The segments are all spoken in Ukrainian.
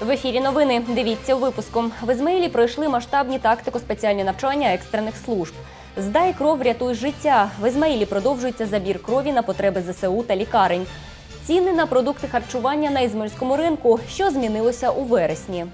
В ефірі новини. Дивіться у випуску. В Ізмаїлі пройшли масштабні тактико-спеціальні навчання екстрених служб. Здай кров, рятуй життя. В Ізмаїлі продовжується забір крові на потреби ЗСУ та лікарень. Ціни на продукти харчування на ізмельському ринку. Що змінилося у вересні?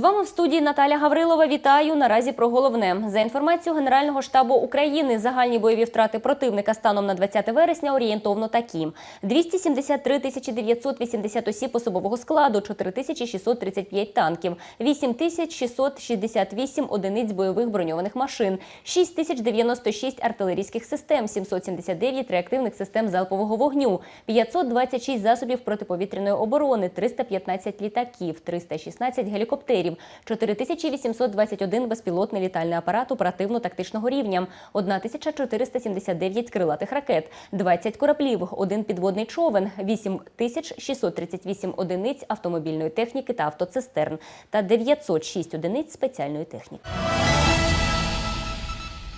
Вами в студії Наталя Гаврилова. Вітаю. Наразі про головне. За інформацією Генерального штабу України, загальні бойові втрати противника станом на 20 вересня орієнтовно такі: 273 тисячі 980 осіб особового складу, 4 тисячі 635 танків, 8 668 одиниць бойових броньованих машин, 6 тисяч 96 артилерійських систем, 779 реактивних систем залпового вогню, 526 засобів протиповітряної оборони, 315 літаків, 316 гелікоптерів, 4821 безпілотний літальний апарат оперативно-тактичного рівня, 1479 крилатих ракет, 20 кораблів, один підводний човен, 8638 одиниць автомобільної техніки та автоцистерн. Та 906 одиниць спеціальної техніки.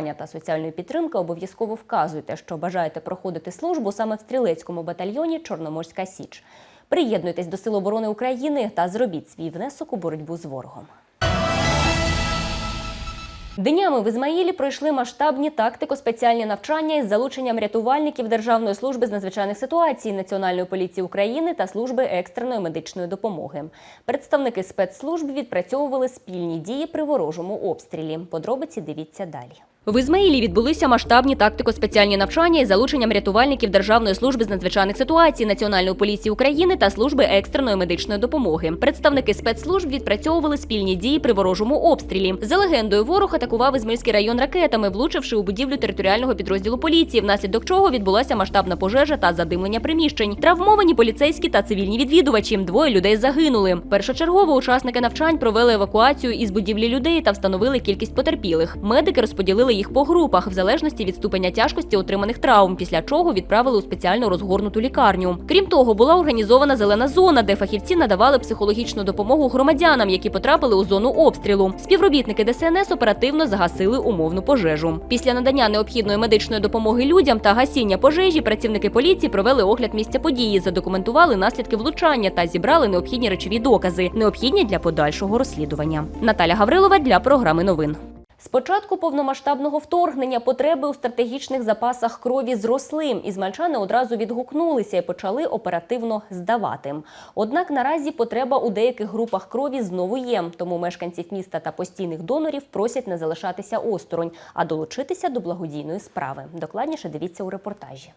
та соціальної підтримки обов'язково вказуйте, що бажаєте проходити службу саме в стрілецькому батальйоні Чорноморська Січ. Приєднуйтесь до Сил оборони України та зробіть свій внесок у боротьбу з ворогом. Днями в Ізмаїлі пройшли масштабні тактико-спеціальні навчання із залученням рятувальників Державної служби з надзвичайних ситуацій, Національної поліції України та служби екстреної медичної допомоги. Представники спецслужб відпрацьовували спільні дії при ворожому обстрілі. Подробиці дивіться далі. В Ізмаїлі відбулися масштабні тактико-спеціальні навчання із залученням рятувальників Державної служби з надзвичайних ситуацій, Національної поліції України та служби екстреної медичної допомоги. Представники спецслужб відпрацьовували спільні дії при ворожому обстрілі. За легендою, ворог атакував Ізмаїльський район ракетами, влучивши у будівлю територіального підрозділу поліції, внаслідок чого відбулася масштабна пожежа та задимлення приміщень. Травмовані поліцейські та цивільні відвідувачі. Двоє людей загинули. Першочергово учасники навчань провели евакуацію із будівлі людей та встановили кількість потерпілих. Медики розподілили їх по групах в залежності від ступеня тяжкості отриманих травм, після чого відправили у спеціально розгорнуту лікарню. Крім того, була організована зелена зона, де фахівці надавали психологічну допомогу громадянам, які потрапили у зону обстрілу. Співробітники ДСНС оперативно загасили умовну пожежу. Після надання необхідної медичної допомоги людям та гасіння пожежі працівники поліції провели огляд місця події, задокументували наслідки влучання та зібрали необхідні речові докази, необхідні для подальшого розслідування. Наталя Гаврилова для програми новин. З початку повномасштабного вторгнення потреби у стратегічних запасах крові зросли. Ізмальчани одразу відгукнулися і почали оперативно здавати. Однак наразі потреба у деяких групах крові знову є. Тому мешканців міста та постійних донорів просять не залишатися осторонь, а долучитися до благодійної справи. Докладніше дивіться у репортажі.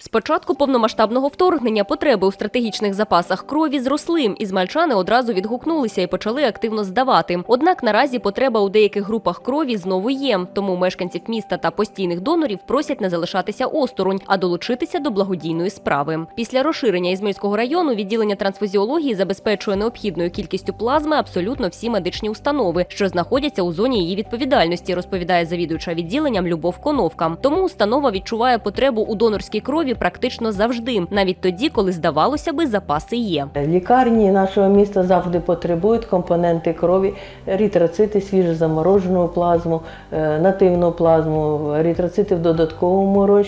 З початку повномасштабного вторгнення потреби у стратегічних запасах крові зросли. Ізмальчани одразу відгукнулися і почали активно здавати. Однак наразі потреба у деяких групах крові знову є. Тому мешканців міста та постійних донорів просять не залишатися осторонь, а долучитися до благодійної справи. Після розширення Ізмельського району відділення трансфузіології забезпечує необхідною кількістю плазми абсолютно всі медичні установи, що знаходяться у зоні її відповідальності, розповідає завідуюча відділенням Любов Коновка. Тому установа відчуває потребу у донорській крові практично завжди, навіть тоді, коли здавалося би, запаси є. Лікарні нашого міста завжди потребують компоненти крові, еритроцити, свіжозаморожену плазму, е, нативну плазму, еритроцити в додатковому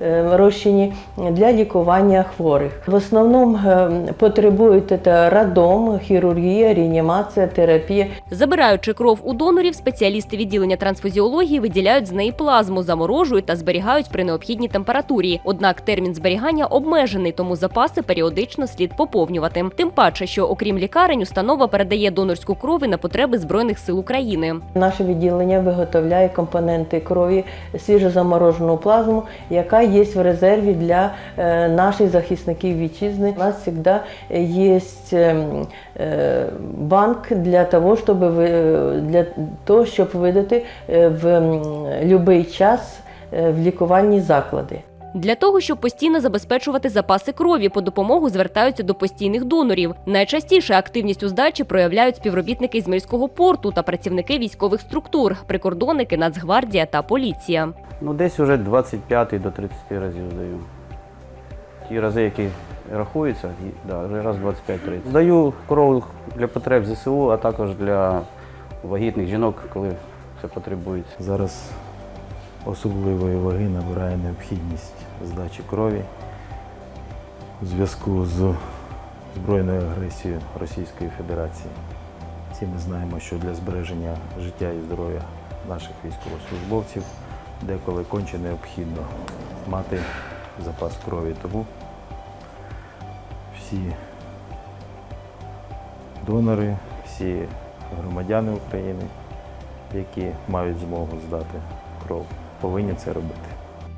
е, розчині для лікування хворих. В основному е, потребують це радом, хірургія, реанімація, терапія. Забираючи кров у донорів, спеціалісти відділення трансфузіології виділяють з неї плазму, заморожують та зберігають при необхідній температурі. Однак Однак термін зберігання обмежений, тому запаси періодично слід поповнювати. Тим паче, що окрім лікарень, установа передає донорську кров і на потреби збройних сил України. Наше відділення виготовляє компоненти крові свіжозаморожену плазму, яка є в резерві для е, наших захисників вітчизни. У нас завжди є ем, е, банк для того, щоб для того, щоб видати е, в будь-який час е, в лікувальні заклади. Для того, щоб постійно забезпечувати запаси крові, по допомогу звертаються до постійних донорів. Найчастіше активність у здачі проявляють співробітники Ізмельського порту та працівники військових структур, прикордонники, Нацгвардія та поліція. Ну, десь уже 25 до 30 разів здаю. Ті рази, які рахуються, да, раз 25-30. Здаю кров для потреб ЗСУ, а також для вагітних жінок, коли це потребується. Зараз особливої ваги набирає необхідність здачі крові у зв'язку з збройною агресією Російської Федерації. Всі ми знаємо, що для збереження життя і здоров'я наших військовослужбовців деколи конче необхідно мати запас крові. Тому всі донори, всі громадяни України, які мають змогу здати кров, повинні це робити.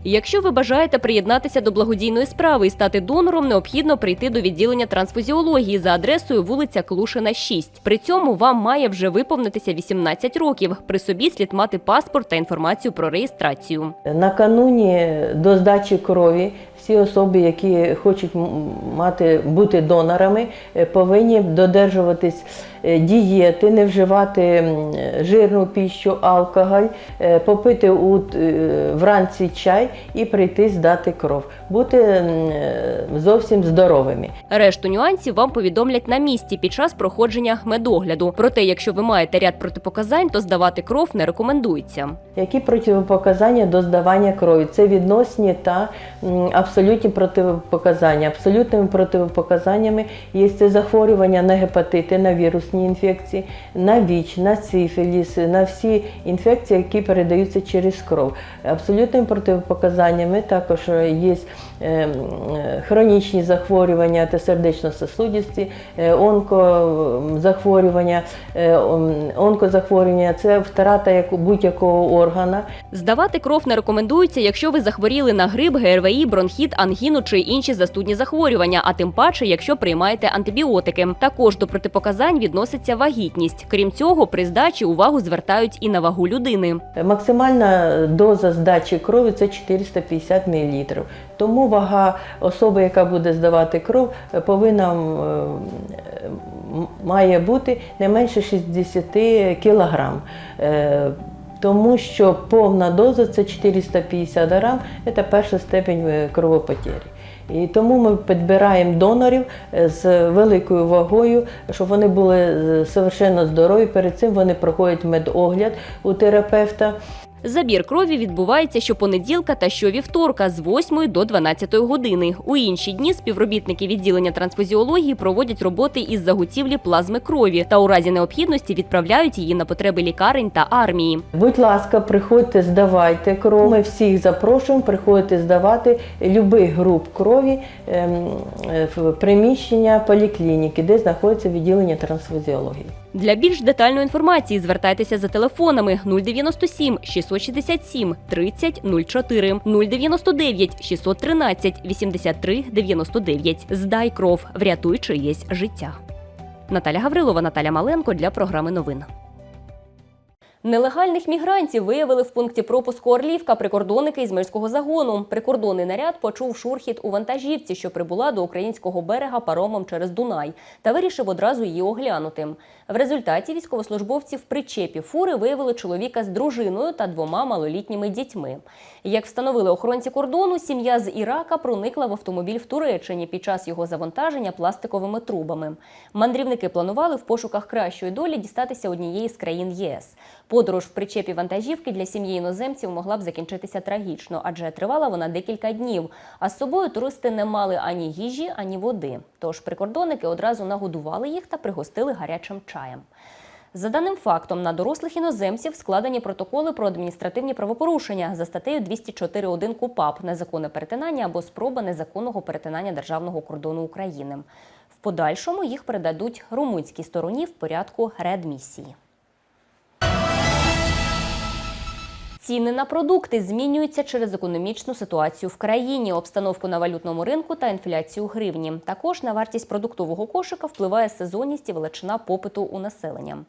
Якщо ви бажаєте приєднатися до благодійної справи і стати донором, необхідно прийти до відділення трансфузіології за адресою вулиця Клушина, 6. При цьому вам має вже виповнитися 18 років. При собі слід мати паспорт та інформацію про реєстрацію. Накануні до здачі крові всі особи, які хочуть мати бути донорами, е, повинні додержуватись е, дієти, не вживати жирну піщу, алкоголь, е, попити у, вранці чай і прийти здати кров, бути зовсім здоровими. Решту нюансів вам повідомлять на місці під час проходження медогляду. Проте, якщо ви маєте ряд протипоказань, то здавати кров не рекомендується. Які протипоказання до здавання крові? Це відносні та м, абсолютні противопоказання. Абсолютними противопоказаннями є це захворювання на гепатити, на вірусні інфекції, на ВІЧ, на сифіліс, на всі інфекції, які передаються через кров. Абсолютними противопоказаннями також є е, е, хронічні захворювання та сердечно-сосудисті, е, онкозахворювання, е, онкозахворювання це втрата будь-якого органа. Здавати кров не рекомендується, якщо ви захворіли на грип, ГРВІ, бронхіт, ангіну чи інші застудні захворювання, а тим паче, якщо приймаєте антибіотики. Також до протипоказань відноситься вагітність. Крім цього, при здачі увагу звертають і на вагу людини. Максимальна доза здачі крові це 450 мл. Тому вага особи, яка буде здавати кров, е, повинна е, має бути не менше 60 кг. Тому що повна доза це 450 грам, це перша степень е, кровопотері. І тому ми підбираємо донорів е, з великою вагою, щоб вони були е, совершенно здорові. Перед цим вони проходять медогляд у терапевта. Забір крові відбувається щопонеділка та щовівторка з 8 до 12 години. У інші дні співробітники відділення трансфузіології проводять роботи із заготівлі плазми крові та у разі необхідності відправляють її на потреби лікарень та армії. Будь ласка, приходьте, здавайте кров. Ми всіх запрошуємо, приходьте здавати любих груп крові ем, е, в приміщення поліклініки, де знаходиться відділення трансфузіології. Для більш детальної інформації звертайтеся за телефонами 097 667 30 04, 099 613 83 99. Здай кров, врятуй чиєсь життя. Наталя Гаврилова, Наталя Маленко для програми новин. Нелегальних мігрантів виявили в пункті пропуску Орлівка прикордонники із мирського загону. Прикордонний наряд почув шурхіт у вантажівці, що прибула до українського берега паромом через Дунай, та вирішив одразу її оглянути. В результаті військовослужбовці в причепі фури виявили чоловіка з дружиною та двома малолітніми дітьми. Як встановили охоронці кордону, сім'я з Ірака проникла в автомобіль в Туреччині під час його завантаження пластиковими трубами. Мандрівники планували в пошуках кращої долі дістатися однієї з країн ЄС. Подорож в причепі вантажівки для сім'ї іноземців могла б закінчитися трагічно, адже тривала вона декілька днів. А з собою туристи не мали ані їжі, ані води. Тож прикордонники одразу нагодували їх та пригостили гарячим чаєм. За даним фактом, на дорослих іноземців складені протоколи про адміністративні правопорушення за статтею 204.1 КУПАП незаконне перетинання або спроба незаконного перетинання державного кордону України. В подальшому їх передадуть румунській стороні в порядку реадмісії. Ціни на продукти змінюються через економічну ситуацію в країні, обстановку на валютному ринку та інфляцію гривні. Також на вартість продуктового кошика впливає сезонність і величина попиту у населення.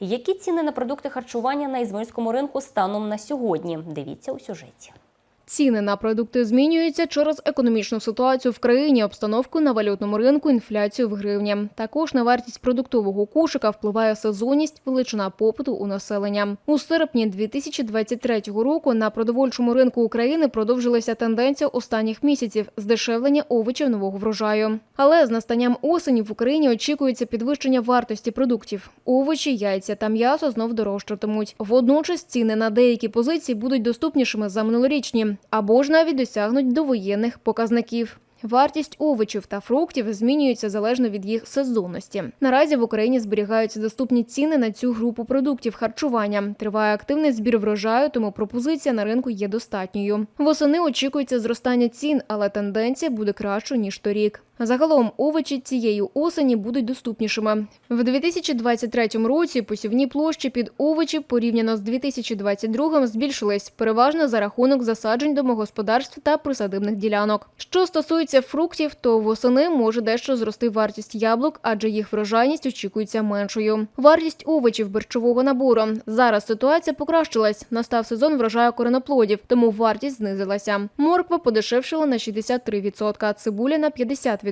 Які ціни на продукти харчування на Ізмаїльському ринку станом на сьогодні? Дивіться у сюжеті. Ціни на продукти змінюються через економічну ситуацію в країні, обстановку на валютному ринку, інфляцію в гривні. Також на вартість продуктового кошика впливає сезонність, величина попиту у населення. У серпні 2023 року на продовольчому ринку України продовжилася тенденція останніх місяців здешевлення овочів нового врожаю. Але з настанням осені в Україні очікується підвищення вартості продуктів. Овочі, яйця та м'ясо знов дорожчатимуть. Водночас ціни на деякі позиції будуть доступнішими за минулорічні або ж навіть досягнуть довоєнних показників. Вартість овочів та фруктів змінюється залежно від їх сезонності. Наразі в Україні зберігаються доступні ціни на цю групу продуктів харчування. Триває активний збір врожаю, тому пропозиція на ринку є достатньою. Восени очікується зростання цін, але тенденція буде кращою ніж торік. Загалом овочі цієї осені будуть доступнішими. В 2023 році посівні площі під овочі порівняно з 2022 збільшились, переважно за рахунок засаджень домогосподарств та присадибних ділянок. Що стосується фруктів, то восени може дещо зрости вартість яблук, адже їх врожайність очікується меншою. Вартість овочів борщового набору. Зараз ситуація покращилась. Настав сезон врожаю кореноплодів, тому вартість знизилася. Морква подешевшила на 63%, цибуля на 50%,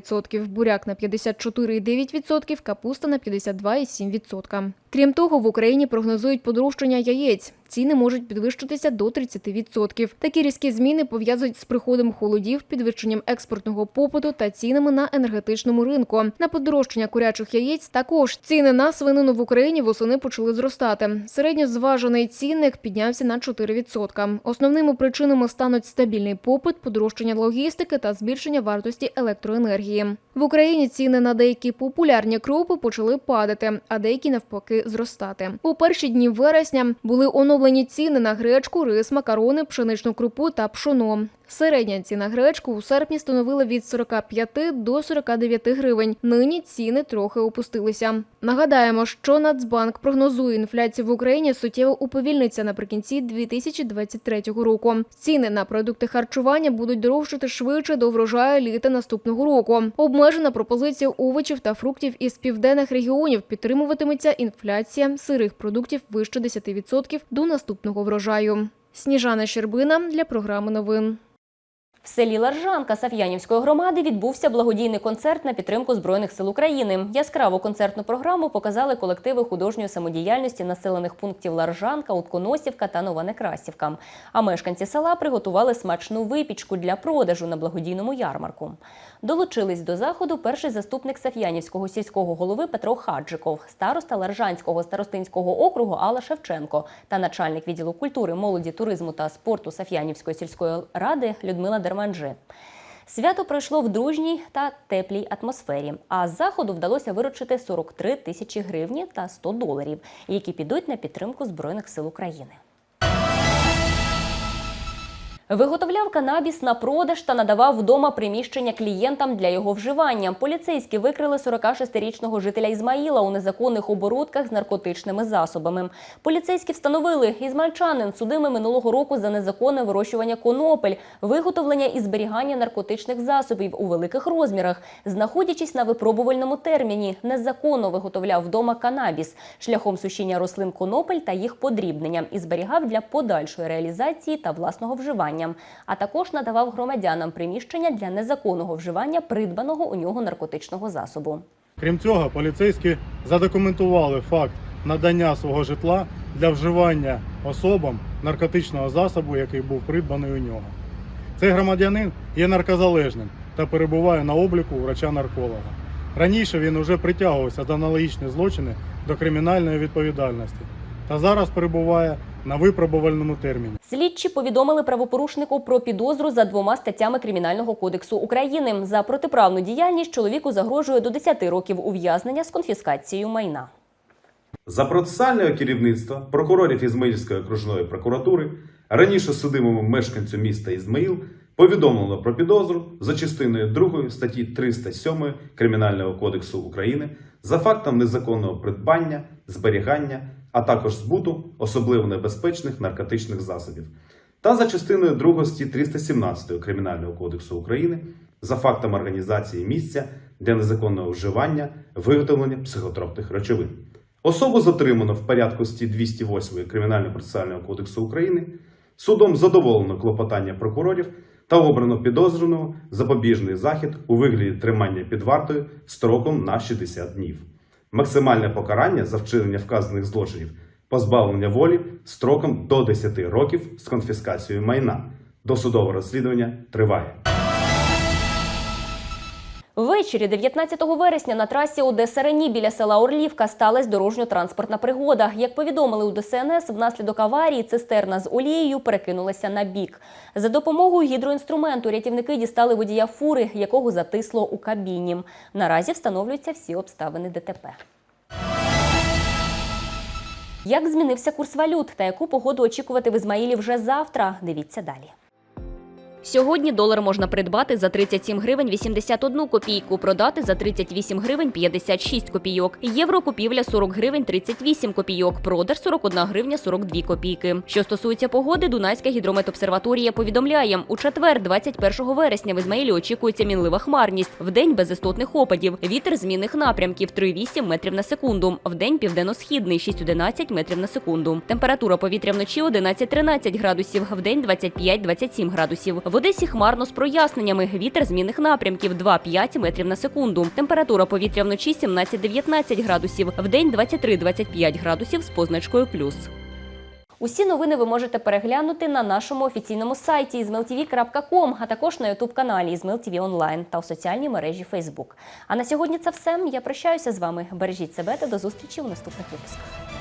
буряк на 54,9%, капуста на 52,7%. Крім того, в Україні прогнозують подорожчання яєць. Ціни можуть підвищитися до 30%. Такі різкі зміни пов'язують з приходом холодів, підвищенням експортного попиту та цінами на енергетичному ринку. На подорожчання курячих яєць також ціни на свинину в Україні восени почали зростати. Середньозважений цінник піднявся на 4%. Основними причинами стануть стабільний попит, подорожчання логістики та збільшення вартості електроенергії. В Україні ціни на деякі популярні крупи почали падати, а деякі навпаки зростати. У перші дні вересня були оновлені ціни на гречку, рис, макарони, пшеничну крупу та пшоно. Середня ціна гречку у серпні становила від 45 до 49 гривень. Нині ціни трохи опустилися. Нагадаємо, що Нацбанк прогнозує інфляцію в Україні суттєво уповільниться наприкінці 2023 року. Ціни на продукти харчування будуть дорожчати швидше до врожаю літа наступного року. Обмежена пропозиція овочів та фруктів із південних регіонів підтримуватиметься інфляція сирих продуктів вище 10% до наступного врожаю. Сніжана Щербина для програми новин. В селі Ларжанка Саф'янівської громади відбувся благодійний концерт на підтримку Збройних сил України. Яскраву концертну програму показали колективи художньої самодіяльності населених пунктів Ларжанка, Утконосівка та Нова Некрасівка. А мешканці села приготували смачну випічку для продажу на благодійному ярмарку. Долучились до заходу перший заступник Саф'янівського сільського голови Петро Хаджиков, староста Ларжанського старостинського округу Алла Шевченко та начальник відділу культури, молоді, туризму та спорту Саф'янівської сільської ради Людмила Дерманджи. Свято пройшло в дружній та теплій атмосфері. А з заходу вдалося виручити 43 тисячі гривні та 100 доларів, які підуть на підтримку Збройних сил України. Виготовляв канабіс на продаж та надавав вдома приміщення клієнтам для його вживання. Поліцейські викрили 46-річного жителя Ізмаїла у незаконних оборудках з наркотичними засобами. Поліцейські встановили, ізмальчанин судимий минулого року за незаконне вирощування конопель, виготовлення і зберігання наркотичних засобів у великих розмірах, знаходячись на випробувальному терміні, незаконно виготовляв вдома канабіс шляхом сушіння рослин конопель та їх подрібнення і зберігав для подальшої реалізації та власного вживання, а також надавав громадянам приміщення для незаконного вживання придбаного у нього наркотичного засобу. Крім цього, поліцейські задокументували факт надання свого житла для вживання особам наркотичного засобу, який був придбаний у нього. Цей громадянин є наркозалежним та перебуває на обліку врача-нарколога. Раніше він уже притягувався за аналогічні злочини до кримінальної відповідальності та зараз перебуває на випробувальному терміні. Слідчі повідомили правопорушнику про підозру за двома статтями Кримінального кодексу України. За протиправну діяльність чоловіку загрожує до 10 років ув'язнення з конфіскацією майна. За процесуального керівництва прокурорів Ізмаїльської окружної прокуратури раніше судимому мешканцю міста Ізмаїл повідомлено про підозру за частиною 2 статті 307 Кримінального кодексу України за фактом незаконного придбання, зберігання, а також збуту особливо небезпечних наркотичних засобів, та за частиною 2 статті 317 Кримінального кодексу України за фактом організації місця для незаконного вживання, виготовлення психотропних речовин. Особу затримано в порядку статті 208 Кримінально-процесуального кодексу України. Судом задоволено клопотання прокурорів та обрано підозрюваного запобіжний захід у вигляді тримання під вартою строком на 60 днів. Максимальне покарання за вчинення вказаних злочинів позбавлення волі строком до 10 років з конфіскацією майна. Досудове розслідування триває. Ввечері 19 вересня на трасі Одеса Рені біля села Орлівка сталася дорожньо-транспортна пригода. Як повідомили у ДСНС, внаслідок аварії цистерна з олією перекинулася на бік. За допомогою гідроінструменту рятівники дістали водія фури, якого затисло у кабіні. Наразі встановлюються всі обставини ДТП. Як змінився курс валют та яку погоду очікувати в Ізмаїлі вже завтра? Дивіться далі. Сьогодні долар можна придбати за 37 гривень 81 копійку, продати за 38 гривень 56 копійок. Євро купівля 40 гривень 38 копійок, продаж 41 гривня 42 копійки. Що стосується погоди, Дунайська гідрометобсерваторія повідомляє, у четвер, 21 вересня, в Ізмаїлі очікується мінлива хмарність. Вдень без істотних опадів. Вітер змінних напрямків 3,8 метрів на секунду. Вдень південно-східний 6,11 метрів на секунду. Температура повітря вночі 11-13 градусів, вдень 25-27 градусів. Одесі хмарно з проясненнями. Вітер змінних напрямків 2-5 метрів на секунду. Температура повітря вночі 17-19 градусів, вдень 23-25 градусів з позначкою плюс. Усі новини ви можете переглянути на нашому офіційному сайті izmailtv.com, а також на ютуб-каналі IzmailTV Онлайн та у соціальній мережі Facebook. А на сьогодні це все. Я прощаюся з вами. Бережіть себе та до зустрічі у наступних випусках.